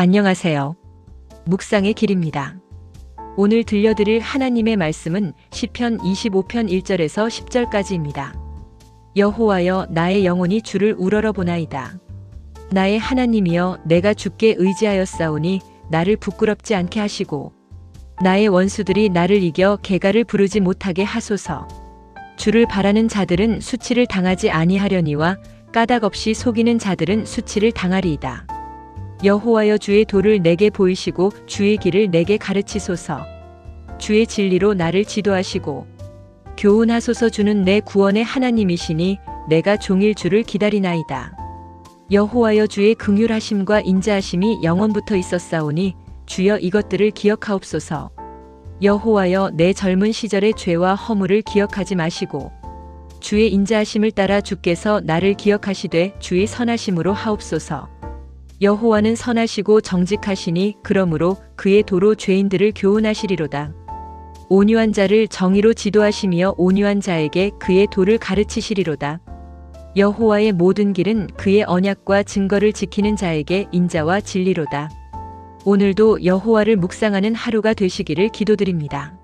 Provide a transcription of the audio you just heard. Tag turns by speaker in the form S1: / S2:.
S1: 안녕하세요. 묵상의 길입니다. 오늘 들려드릴 하나님의 말씀은 시편 25편 1절에서 10절까지입니다. 여호와여 나의 영혼이 주를 우러러 보나이다. 나의 하나님이여 내가 주께 의지하였사오니 나를 부끄럽지 않게 하시고 나의 원수들이 나를 이겨 개가를 부르지 못하게 하소서. 주를 바라는 자들은 수치를 당하지 아니하려니와 까닭 없이 속이는 자들은 수치를 당하리이다. 여호와여 주의 도를 내게 보이시고 주의 길을 내게 가르치소서. 주의 진리로 나를 지도하시고 교훈하소서 주는 내 구원의 하나님이시니 내가 종일 주를 기다리나이다. 여호와여 주의 긍휼하심과 인자하심이 영원부터 있었사오니 주여 이것들을 기억하옵소서. 여호와여 내 젊은 시절의 죄와 허물을 기억하지 마시고 주의 인자하심을 따라 주께서 나를 기억하시되 주의 선하심으로 하옵소서. 여호와는 선하시고 정직하시니 그러므로 그의 도로 죄인들을 교훈하시리로다. 온유한 자를 정의로 지도하시며 온유한 자에게 그의 도를 가르치시리로다. 여호와의 모든 길은 그의 언약과 증거를 지키는 자에게 인자와 진리로다. 오늘도 여호와를 묵상하는 하루가 되시기를 기도드립니다.